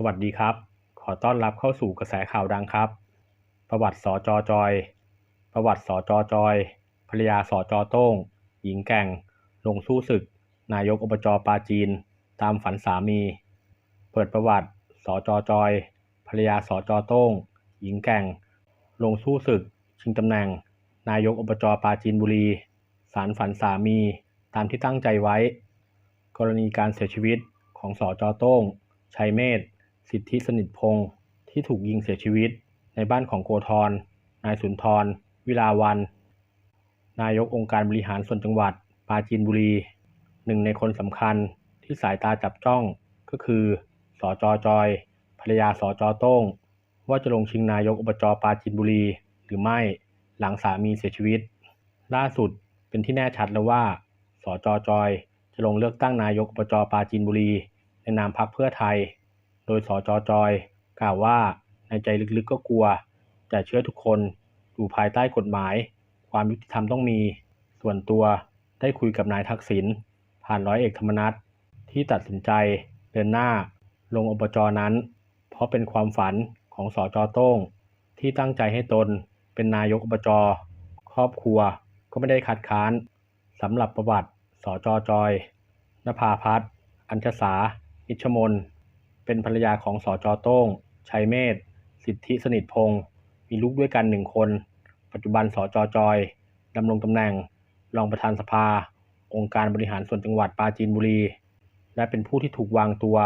สวัสดีครับ ขอต้อนรับเข้าสู่กระแสข่าวดังครับ ประวัติสจจอย ประวัติสจจอย ภรรยาสจโต้ง หญิงแก่ง ลงสู้ศึก นายกอบจปาจีน ตามฝันสามี เปิดประวัติสจจอย ภรรยาสจโต้ง หญิงแก่ง ลงสู้ศึก ชิงตำแหน่ง นายกอบจปาจีนบุรี สารฝันสามี ตามที่ตั้งใจไว้ กรณีการเสียชีวิตของสจโต้ง ชัยเมธ สิทธิสนิทพงศ์ที่ถูกยิงเสียชีวิต ในบ้านของโกธร นายสุนทร วิลาวัน นายกองค์การบริหารส่วนจังหวัด ปราจีนบุรี หนึ่งในคนสำคัญที่สายตาจับจ้องก็คือสจจอย ภรรยาสจโต้ง ว่าจะลงชิงนายกอบจปราจีนบุรี หรือไม่หลังสามีเสียชีวิต ล่าสุดเป็นที่แน่ชัดแล้วว่าสจจอย จะลงเลือกตั้งนายกอบจปราจีนบุรี ในนามพรรคเพื่อไทย โดยสจจอย กล่าวว่าในใจลึกๆก็กลัว แต่เชื่อทุกคนอยู่ภายใต้กฎหมาย ความยุติธรรมต้องมี ส่วนตัวได้คุยกับนายทักษิณผ่านร้อยเอกธรรมนัฐที่ตัดสินใจเดินหน้าลงอบจนั้น เพราะเป็นความฝันของสจโต้ง ที่ตั้งใจให้ตนเป็นนายกอบจครอบครัวก็ไม่ได้คัดค้านสำหรับประวัติสจจอยนภาพัฒน์อัญชสาอิชมน เป็นภรรยาของสจโต้ง ชัยเมธ สิทธิสนิทพงศ์มีลูกด้วยกันหนึ่งคน ปัจจุบันสจจอยดำรงตำแหน่ง รองประธานสภา องค์การบริหารส่วนจังหวัดปราจีนบุรี และเป็นผู้ที่ถูกวางตัว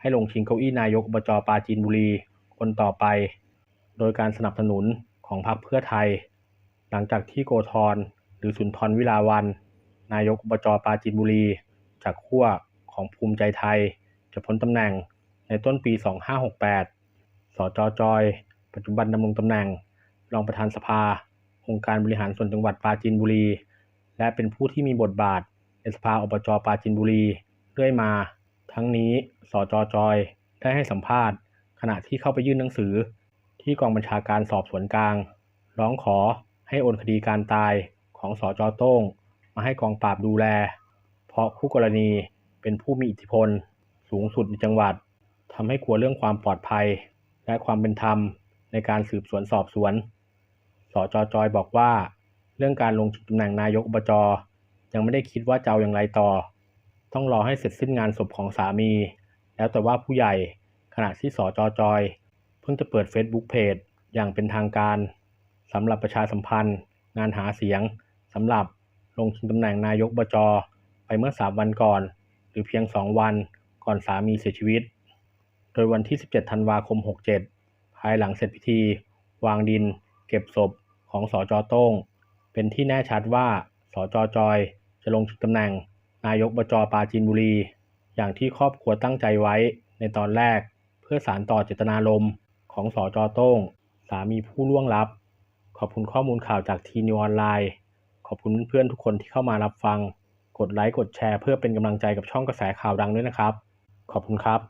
ให้ลงชิงเก้าอี้นายกอบจปราจีนบุรีคนต่อไป โดยการสนับสนุนของพรรคเพื่อไทย หลังจากที่โกธรหรือสุนทรวิลาวัน นายกอบจปราจีนบุรี จากขั้วของภูมิใจไทย จะพ้นตำแหน่ง ในต้นปี 2568 สจจอย ปัจจุบันดำรงตำแหน่ง รองประธานสภา องค์การบริหารส่วนจังหวัดปราจีนบุรี และเป็นผู้ที่มีบทบาทในสภาอบจปราจีนบุรีเรื่อยมา ทั้งนี้สจจอยได้ให้สัมภาษณ์ ขณะที่เข้าไปยื่นหนังสือ ที่กองบัญชาการสอบสวนกลาง ร้องขอให้โอนคดีการตายของสจโต้ง มาให้กองปราบดูแล เพราะคู่กรณีเป็นผู้มีอิทธิพล สูงสุดในจังหวัด ทำให้กลัวเรื่องความปลอดภัย และความเป็นธรรมในการสืบสวนสอบสวน สจจอยบอกว่า เรื่องการลงชิงตำแหน่งนายกอบจยังไม่ได้คิดว่าจะเอาอย่างไรต่อ ต้องรอให้เสร็จสิ้นงานศพของสามี แล้วแต่ว่าผู้ใหญ่ขณะที่สจจอย เพิ่งจะเปิด Facebook Page อย่างเป็นทางการสำหรับประชาสัมพันธ์ งานหาเสียงสำหรับลงชิงตำแหน่งนายกอบจ ไปเมื่อ 3 วันก่อน หรือเพียง 2 วันก่อนสามีเสียชีวิต โดยวันที่ 17 ธันวาคม 67 ภายหลังเสร็จพิธี วางดิน เก็บศพของสจโต้ง เป็นที่แน่ชัดว่าสจจอย จะลงชิงตำแหน่ง นายกบจปาจีนบุรี อย่างที่ครอบครัวตั้งใจไว้ในตอนแรก เพื่อสารต่อเจตนารมณ์ของสจโต้ง สามีผู้ล่วงลับ ขอบคุณข้อมูลข่าวจากทีนิวออนไลน์ขอบคุณเพื่อนๆทุกคนที่เข้ามารับฟัง กดไลค์ กดแชร์เพื่อเป็นกำลังใจกับช่องกระแสข่าวดังด้วยนะครับ ขอบคุณครับ